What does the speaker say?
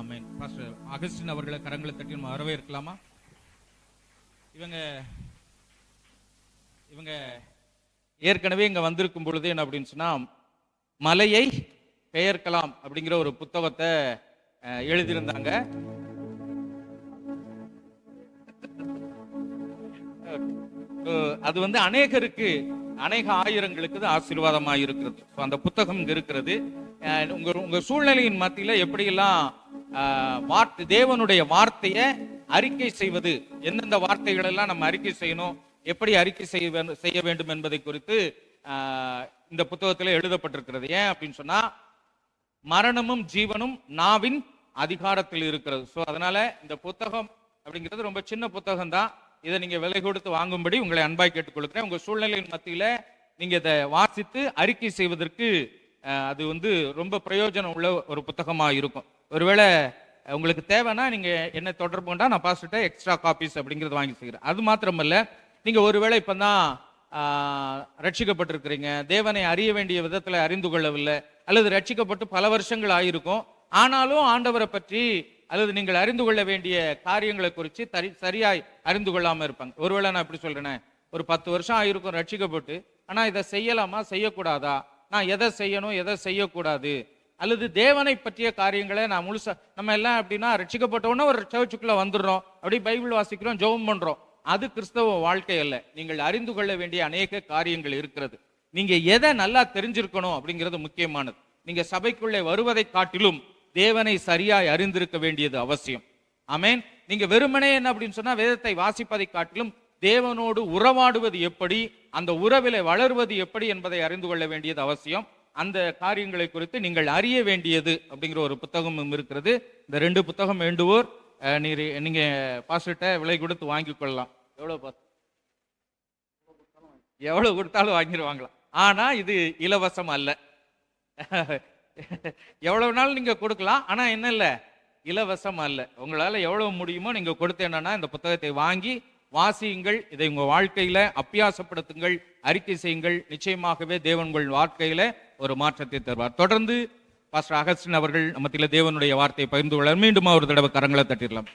Pastor Augustine அவர்களை கரங்களை தட்டி நம்ம வரவேற்கலாமா? இவங்க இவங்க ஏற்கனவே இங்க வந்திருக்கும் பொழுது என்ன அப்படின்னு சொன்னா மலையை பெயர்க்கலாம் அப்படிங்கிற ஒரு புத்தகத்தை அஹ், எழுதியிருந்தாங்க. அது வந்து அநேகருக்கு அநேக ஆயிரங்களுக்கு அது ஆசீர்வாதமா இருக்கிறது அந்த புத்தகம் இங்க இருக்கிறது. உங்க உங்க சூழ்நிலையின் மத்தியில எப்படியெல்லாம் வார்த்தை தேவனுடைய வார்த்தையை அறிக்கை செய்வது. எந்தெந்த வார்த்தைகள் எல்லாம் நம்ம அறிக்கை செய்யணும் எப்படி அறிக்கை செய்ய வேண்டும் செய்ய வேண்டும் என்பதை குறித்து இந்த புத்தகத்தில் எழுதப்பட்டிருக்கிறது. ஏன் அப்படின்னு சொன்னா மரணமும் ஜீவனும் நாவின் அதிகாரத்தில் இருக்கிறது. ஸோ அதனால இந்த புத்தகம் அப்படிங்கிறது ரொம்ப சின்ன புத்தகம் தான் இதை நீங்க விலை கொடுத்து வாங்கும்படி உங்களை அன்பாய் கேட்டுக்கொள்கிறேன். உங்க சூழ்நிலையின் மத்தியில நீங்க இதை வாசித்து அறிக்கை செய்வதற்கு அது வந்து ரொம்ப பிரயோஜனம் உள்ள ஒரு புத்தகமாக இருக்கும். ஒருவேளை உங்களுக்கு தேவைன்னா நீங்கள் என்ன தொடர்பு கொண்டா நான் பாஸ்ட்டை எக்ஸ்ட்ரா காப்பீஸ் அப்படிங்கிறது வாங்கி செய்கிறேன் அது மாத்திரமல்ல நீங்கள் ஒருவேளை இப்போ தான் ரட்சிக்கப்பட்டிருக்கிறீங்க. தேவனை அறிய வேண்டிய விதத்தில் அறிந்து கொள்ளவில்லை அல்லது ரட்சிக்கப்பட்டு பல வருஷங்கள் ஆகியிருக்கும் ஆனாலும் ஆண்டவரை பற்றி அல்லது நீங்கள் அறிந்து கொள்ள வேண்டிய காரியங்களை குறித்து தரி சரியாய் அறிந்து கொள்ளாமல் இருப்பாங்க. ஒருவேளை நான் இப்படி சொல்கிறேனே ஒரு பத்து வருஷம் ஆகியிருக்கும் ரட்சிக்கப்பட்டு ஆனால் இதை செய்யலாமா செய்யக்கூடாதா? நான் எதை செய்யணும் எதை செய்யக்கூடாது? அல்லது தேவனை பற்றிய காரியங்களை நான் முழுசா நம்ம எல்லாம் எப்படின்னா ரட்சிக்கப்பட்டவொன்னே ஒரு சர்ச்சுக்குள்ள வந்துடுறோம். அப்படியே பைபிள் வாசிக்கிறோம் ஜெபம் பண்றோம். அது கிறிஸ்தவ வாழ்க்கை அல்ல. நீங்கள் அறிந்து கொள்ள வேண்டிய அநேக காரியங்கள் இருக்கிறது. நீங்க எதை நல்லா தெரிஞ்சிருக்கணும் அப்படிங்கிறது முக்கியமானது. நீங்க சபைக்குள்ளே வருவதை காட்டிலும் தேவனை சரியாய் அறிந்திருக்க வேண்டியது அவசியம். ஆமென். நீங்க வெறுமனே என்ன அப்படின்னு சொன்னா வேதத்தை வாசிப்பதை காட்டிலும் தேவனோடு உறவாடுவது எப்படி அந்த உறவிலை வளருவது எப்படி என்பதை அறிந்து கொள்ள வேண்டியது அவசியம். அந்த காரியங்களை குறித்து நீங்கள் அறிய வேண்டியது அப்படிங்கிற ஒரு புத்தகமும் இருக்கிறது. இந்த ரெண்டு புத்தகம் வேண்டுவோர் நீர் நீங்க பாஸ்டர்கிட்ட விலை கொடுத்து வாங்கி கொள்ளலாம். எவ்வளோ பார்த்து எவ்வளவு கொடுத்தாலும் வாங்கிடுவாங்களாம் ஆனா இது இலவசம் அல்ல. எவ்வளவு நாள் நீங்க கொடுக்கலாம் ஆனா என்ன இல்ல இலவசம் அல்ல. உங்களால எவ்வளவு முடியுமோ நீங்க கொடுத்து என்னன்னா இந்த புத்தகத்தை வாங்கி வாசியுங்கள் இதை உங்க வாழ்க்கையில அப்பியாசப்படுத்துங்கள் அறிக்கை செய்யுங்கள். நிச்சயமாகவே தேவன் உங்கள் வாழ்க்கையில ஒரு மாற்றத்தை தருவார். தொடர்ந்து பாஸ்டர் அகஸ்டின் அவர்கள் மத்தியில தேவனுடைய வார்த்தையை பகிர்ந்து கொள்ள மீண்டும் ஒரு தடவை கரங்களை தட்டிடலாம்.